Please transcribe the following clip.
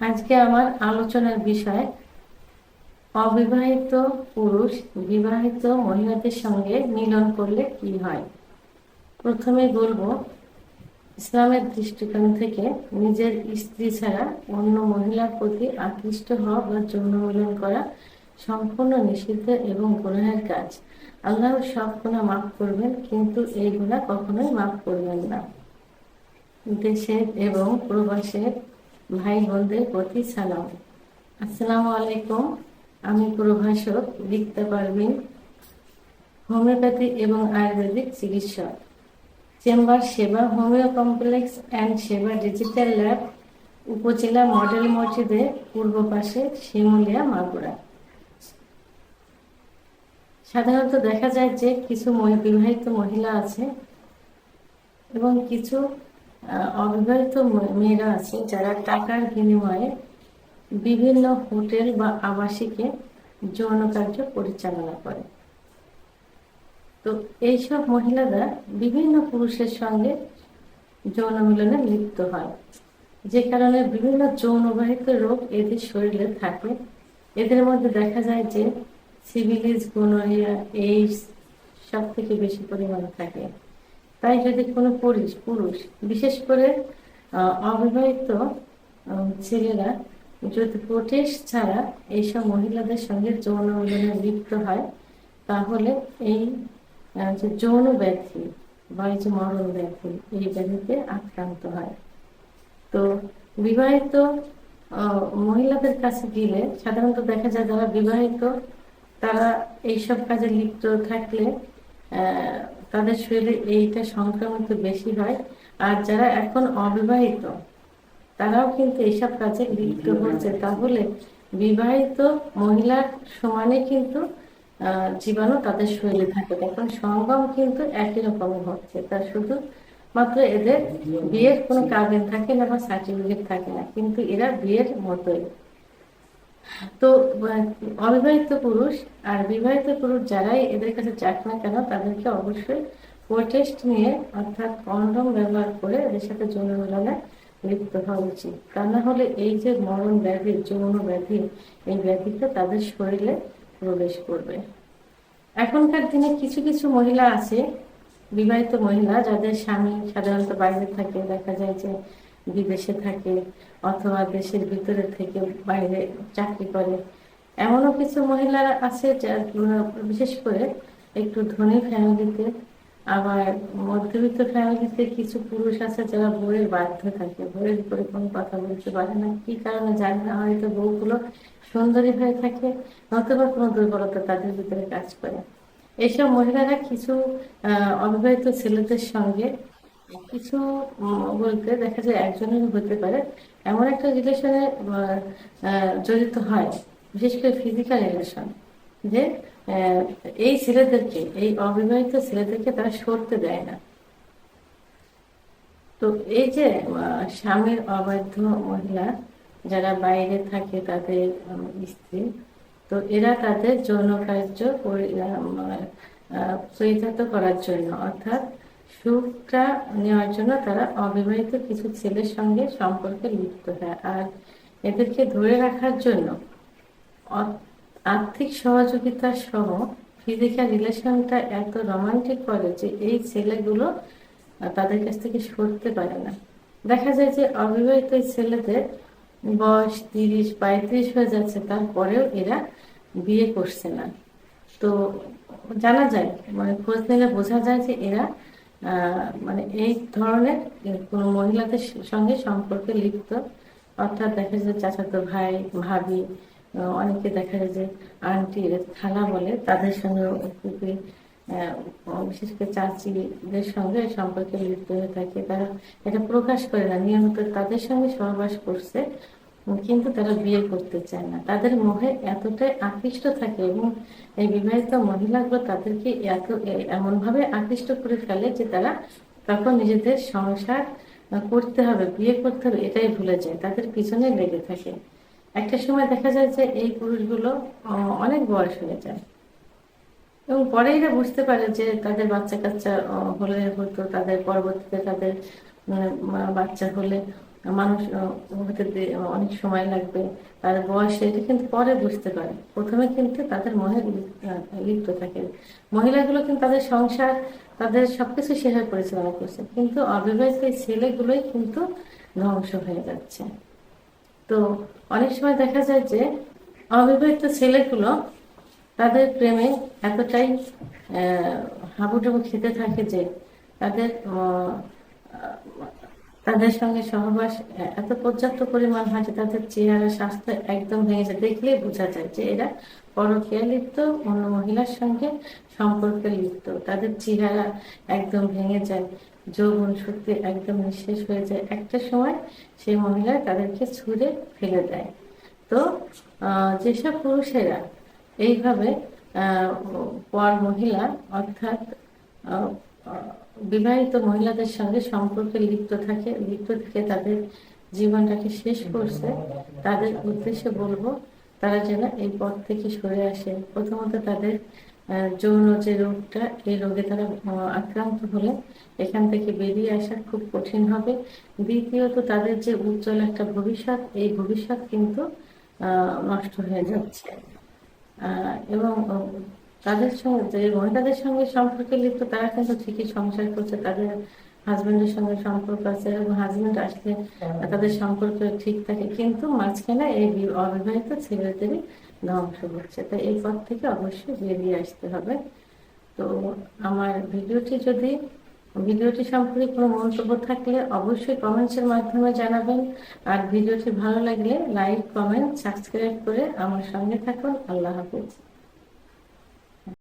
আজকে আমার আলোচনার বিষয়, অবিবাহিত পুরুষ বিবাহিত মহিলাদের সঙ্গে মিলন করলে কি হয়? প্রথমে বলব, ইসলামের দৃষ্টিকোণ থেকে নিজের স্ত্রী ছাড়া অন্য মহিলার প্রতি আকৃষ্ট হওয়া বা যৌন মিলন করা সম্পূর্ণ নিষিদ্ধ এবং গুনাহের কাজ। আল্লাহ সব গুণা মাফ করবেন, কিন্তু এই গুণা কখনোই মাফ করবেন না। দেশের এবং প্রবাসের ভাই বোনদের প্রতি সালাম। আসসালামু আলাইকুম। আমি প্রভাষক লিখতে পারবেন হোমিওপ্যাথি এবং আয়ুর্বেদিক চিকিৎসক। চেম্বার সেবা, হোমিও কমপ্লেক্স অ্যান্ড সেবা ডিজিটাল ল্যাব উপজেলা মডেল মসজিদের পূর্ব পাশে শিমুলিয়া মাগুরা। সাধারণত দেখা যায় যে কিছু বিবাহিত মহিলা আছে এবং কিছু অবিবাহিত মেয়েরা আছে যারা টাকার বিনিময়ে বিভিন্ন হোটেল বা আবাসিকে যৌন কার্য পরিচালনা করে। তো এইসব মহিলারা বিভিন্ন পুরুষের সঙ্গে যৌন মিলনে লিপ্ত হয়, যে কারণে বিভিন্ন যৌনবাহিত রোগ এদের শরীরে থাকে। এদের মধ্যে দেখা যায় যে সিভিলিস, গোনোরিয়া, এইডস সব থেকে বেশি পরিমাণে থাকে। তাই যদি কোনো পুরুষ পুরুষ। বিশেষ করে অবিবাহিত ছেলেরা যদি প্রোটেস্ট ছাড়া এইসব মহিলাদের সঙ্গে যৌন মিলনে লিপ্ত হয়, তাহলে এই যে যৌন ব্যাধি বা এই যে মরণ ব্যাধি, এই ব্যাধিতে আক্রান্ত হয়। তো বিবাহিত মহিলাদের কাছে গেলে সাধারণত দেখা যায় যারা বিবাহিত, তারা এইসব কাজে লিপ্ত থাকলে তাদের শরীরে এইটা সংক্রমিত বেশি হয়। আর যারা এখন অবিবাহিত, তারাও কিন্তু এইসব কাজে লিপ্ত হচ্ছে। তাহলে বিবাহিত মহিলার সমানে কিন্তু জীবাণু তাদের শরীরে থাকে। এখন সঙ্গম কিন্তু একই রকম হচ্ছে। তা শুধু মাত্র এদের বিয়ের কোনো কাবিন থাকে না বা সার্টিফিকেট থাকে না, কিন্তু এরা বিয়ের মতোই। তো অবিবাহিত পুরুষ আর বিবাহিত পুরুষ যারাই এদের কাছে যাক না কেন, তাদেরকে অবশ্যই প্রোটেস্ট নিয়ে, অর্থাৎ কন্ডম ব্যবহার করে এদের সাথে যৌন মিলনে লিপ্ত হওয়া উচিত। তা না হলে এই যে মরণ ব্যাধি, যৌন ব্যাধি, এই ব্যাধিটা তাদের শরীরে প্রবেশ করবে। এখনকার দিনে কিছু কিছু মহিলা আছে, বিবাহিত মহিলা, যাদের স্বামী সাধারণত বাইরে থাকে, দেখা যায় যে বিদেশে থাকে অথবা দেশের ভিতরে থেকে বাইরে চাকরি করে। এমনও কিছু মহিলা আছে বিশেষ করে একটু ধনী ফ্যামিলিতে আবার মধ্যবিত্ত ফ্যামিলিতে কিছু পুরুষ আছে যারা বউয়ের বাধ্য থাকে। বউয়ের উপরে কোনো কথা বলতে পারে না, কি কারণে জানি না, হয়তো বউগুলো সুন্দরী হয়ে থাকে, নতুবা কোনো দুর্বলতা তাদের ভিতরে কাজ করে। এইসব মহিলারা কিছু অবিবাহিত ছেলেদের সঙ্গে কিছু বলতে দেখা যায় একজনের হতে পারে। এমন একটা রিলেশনে জড়িত হয়, বিশেষ করে ফিজিক্যাল রিলেশন যে এই ছেলেদেরকে, এই অবিবাহিত ছেলেদেরকে তারা সরতে দেয় না। তো এই যে স্বামীর অবাধ্য মহিলা যারা বাইরে থাকে তাদের স্ত্রী, তো এরা তাদের যৌন কার্য পরিচালিত করার জন্য, অর্থাৎ সুখটা নেওয়ার জন্য তারা অবিবাহিত কিছু ছেলের সঙ্গে সম্পর্কে লিপ্ত হয়। আর এদেরকে ধরে রাখার জন্য আর্থিক সহযোগিতা সহ ফিজিক্যাল রিলেশনটা এত রোমান্টিক করে যে এই ছেলেগুলো তাদের কাছ থেকে সরতে পারে না। দেখা যায় যে অবিবাহিত ছেলেদের বয়স তিরিশ, পঁয়ত্রিশ হয়ে যাচ্ছে, তারপরেও এরা বিয়ে করছে না। তো জানা যায় মানে খোঁজ নিলে বোঝা যায় যে এরা মানে এই ধরনের কোনো মহিলাদের সঙ্গে সম্পর্কে লিপ্ত। অর্থাৎ দেখা যায় চাচাতো ভাই, ভাবি অনেকে দেখা যায় যে আন্টি খালা বলে, তাদের সঙ্গে বিশেষ করে চাচিদের সঙ্গে সম্পর্কে লিপ্ত হয়ে থাকে। তারা এটা প্রকাশ করে না, নিয়মিত তাদের সঙ্গে সহবাস করছে। কিন্তু তারা বিয়ে করতে চায় না। তাদের মোহে এতটাই আকৃষ্ট থাকে এবং এই বিবাহিত মহিলাগুলো তাদেরকে এত এমন ভাবে আকৃষ্ট করে ফেলে যে তারা তখন নিজেদের সংসার করতে হবে, বিয়ে করতে হবে, এটাই ভুলে যায়। তাদের পিছনে লেগে থাকে। একটা সময় দেখা যায় যে এই পুরুষগুলো অনেক বয়স হয়ে যায়। এবং পরে এরা বুঝতে পারে যে তাদের বাচ্চা কাচ্চা হলে হতো তাদের পরবর্তীতে তাদের বাচ্চা হলে মানুষ হতে অনেক সময় লাগবে, তার বয়স এটা কিন্তু পরে বুঝতে পারে। প্রথমে কিন্তু তাদের লি- লিপ্ত থাকে। মহিলাগুলো কিন্তু তাদের সংসার, তাদের সবকিছু সেভাবে পরিচালনা করছে। কিন্তু অবিবাহিত ছেলেগুলোই কিন্তু ধ্বংস হয়ে যাচ্ছে। তো অনেক সময় দেখা যায় যে অবিবাহিত ছেলেগুলো তাদের প্রেমে এতটাই হাবুডুবু খেতে থাকে যে তাদের তাদের সঙ্গে সহবাস এত পর্যাপ্ত পরিমাণ হয় যে তাদের চেহারা, স্বাস্থ্য একদম ভেঙে যায়। দেখলেই বোঝা যায় যে এরা পরকীয়া লিপ্ত, অন্য মহিলার সঙ্গে সম্পর্কে লিপ্ত। তাদের চেহারা একদম ভেঙে যায়, যৌবন শক্তি একদম নিঃশেষ হয়ে যায়। একটা সময় সেই মহিলা তাদেরকে ছুঁড়ে ফেলে দেয়। তো যেসব পুরুষেরা এইভাবে পর মহিলা অর্থাৎ বিবাহিত মহিলাদের সঙ্গে সম্পর্কে লিপ্ত থাকে, লিপ্ত থেকে তাদের জীবনটাকে শেষ করছে। তাদের উদ্দেশ্যে বলব, তারা যেন এই পথ থেকে সরে আসে। প্রথমত তাদের যৌন যে রোগটা, এই রোগে তারা আক্রান্ত হলে এখান থেকে বেরিয়ে আসা খুব কঠিন হবে। দ্বিতীয়ত তাদের যে উজ্জ্বল একটা ভবিষ্যৎ, এই ভবিষ্যৎ কিন্তু নষ্ট হয়ে যাচ্ছে। এবং তাদের সঙ্গে যে মহিলাদের সঙ্গে সম্পর্কে লিপ্ত তারা কিন্তু ঠিকই সংসার করছে। তাদের হাজবেন্ডের সঙ্গে সম্পর্ক আছে এবং হাজবেন্ড আসলে তাদের সম্পর্ক ঠিক থাকে। কিন্তু মাঝখানে এই অবিবাহিত ছেলেদেরই ধ্বংস করছে তো এই পথ থেকে অবশ্যই বেরিয়ে আসতে হবে। তো আমার ভিডিওটি যদি ভিডিওটি সম্পর্কে কোনো মন্তব্য থাকলে অবশ্যই কমেন্টসের মাধ্যমে জানাবেন। আর ভিডিওটি ভালো লাগলে লাইক কমেন্ট সাবস্ক্রাইব করে আমার সঙ্গে থাকুন। আল্লাহ হাফিজ।